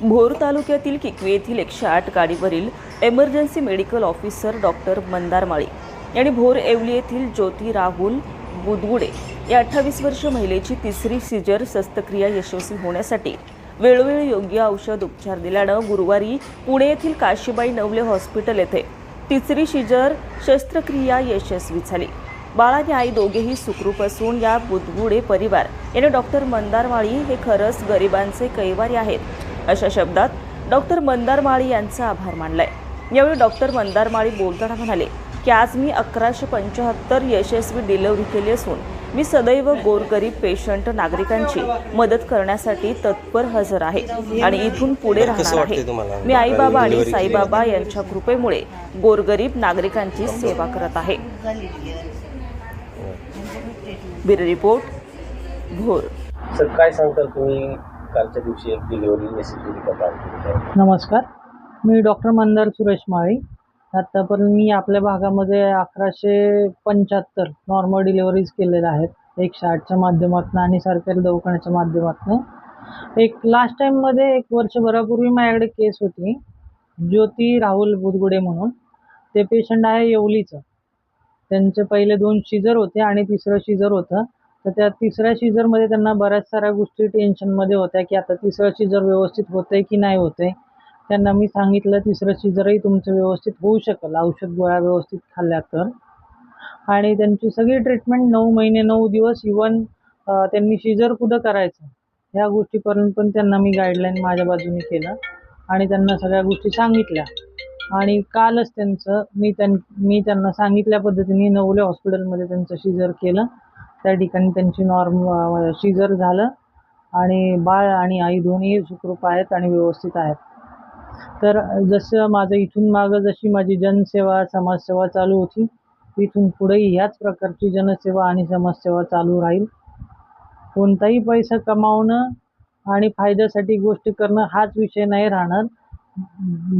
भोर तालुक्यातील किकवे येथील एकशे आठ गाडीवरील emergency medical officer doctor Mandar Mali यांनी भोर येवली येथील ज्योती राहुल बुदगुडे या अठ्ठावीस वर्ष महिलेची तिसरी सिजर शस्त्रक्रिया यशस्वी होण्यासाठी वेळोवेळी योग्य औषध उपचार दिल्यानं गुरुवारी पुणे येथील काशीबाई नवले हॉस्पिटल येथे तिसरी शिजर शस्त्रक्रिया यशस्वी झाली. बाळ आणि आई दोघेही सुखरूप असून या बुदगुडे परिवार याने डॉक्टर मंदारमाळी हे खरंच गरिबांचे कैवारी आहेत. अशा शब्दात डॉक्टर मंदार माळी यांचा आभार मानलाय. यावेळी डॉक्टर मंदार माळी बोलताना म्हणाले की आज मी अकराशे पंच्याहत्तर यशस्वी डिलिव्हरी केली असून मी सदैव गोरगरीब पेशंट नागरिकांची मदत करण्यासाठी तत्पर हजर आहे आणि इथून पुढे राहणार आहे? मी आईबाबा आणि? साईबाबा यांच्या कृपेमुळे गोरगरीब नागरिकांची सेवा करत आहे. रिपोर्ट भोर. सर काय सांगताल तुम्ही? कालच्या दिवशी एक डिलिव्हरी यशस्वी का नमस्कार. मी डॉक्टर मंदार सुरेश माळी. आत्तापर्यंत मी आपल्या भागामध्ये अकराशे पंच्याहत्तर नॉर्मल डिलिव्हरीज केलेल्या आहेत. एकशे आठच्या माध्यमातून आणि सरकारी दवाखान्याच्या माध्यमातून. एक लास्ट टाईममध्ये एक वर्षभरापूर्वी माझ्याकडे केस होती. ज्योती राहुल बुदगुडे म्हणून. ते पेशंट आहे येवलीचं. त्यांचे पहिले दोन शिजर होते आणि तिसरं शिजर होतं. तर त्या तिसऱ्या शिजरमध्ये त्यांना बऱ्याच साऱ्या गोष्टी टेन्शनमध्ये होत्या की आता तिसरं शिजर व्यवस्थित होतंय की नाही होतंय? त्यांना मी सांगितलं तिसरं शिजरही तुमचं व्यवस्थित होऊ शकेल औषध गोळ्या व्यवस्थित खाल्ल्या तर. आणि त्यांची सगळी ट्रीटमेंट नऊ महिने नऊ दिवस इवन त्यांनी शिजर कुठं करायचं? ह्या गोष्टीपर्यंत पण त्यांना मी गाईडलाईन माझ्या बाजूने केलं आणि त्यांना सगळ्या गोष्टी सांगितल्या. आणि कालच त्यांचं मी त्यां मी त्यांना सांगितल्या पद्धतीने नवले हॉस्पिटलमध्ये त्यांचं शिजर केलं. त्या ठिकाणी त्यांची नॉर्म शिजर झालं. आणि बाळ आणि आई दोन्ही सुखरूप आहेत आणि व्यवस्थित आहेत. तर जसं माझं इथून मागं जशी माझी जनसेवा समाजसेवा चालू होती इथून पुढेही ह्याच प्रकारची जनसेवा आणि समाजसेवा चालू राहील. कोणताही पैसा कमावणं आणि फायद्यासाठी गोष्टी करणं हाच विषय नाही राहणार.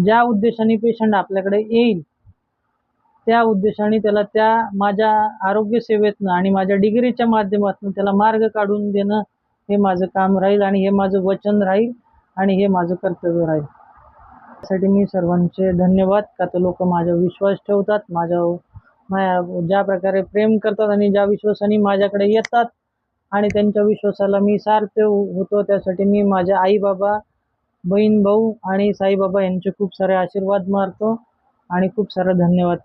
ज्या उद्देशाने पेशंट आपल्याकडे येईल त्या उद्देशाने त्याला त्या माझ्या आरोग्य सेवेतनं आणि माझ्या डिग्रीच्या माध्यमातून त्याला मार्ग काढून देणं हे माझं काम राहील आणि हे माझं वचन राहील आणि हे माझं कर्तव्य राहील. त्यासाठी मी सर्वांचे धन्यवाद. का तर लोक माझ्यावर विश्वास ठेवतात माझ्या माझ्या ज्या प्रकारे प्रेम करतात आणि ज्या विश्वासाने माझ्याकडे येतात आणि त्यांच्या विश्वासाला मी सार्थ होतो त्यासाठी मी माझ्या आईबाबा बहीण भाऊ आणि साईबाबा यांचे खूप सारे आशीर्वाद मारतो आणि खूप सारे धन्यवाद.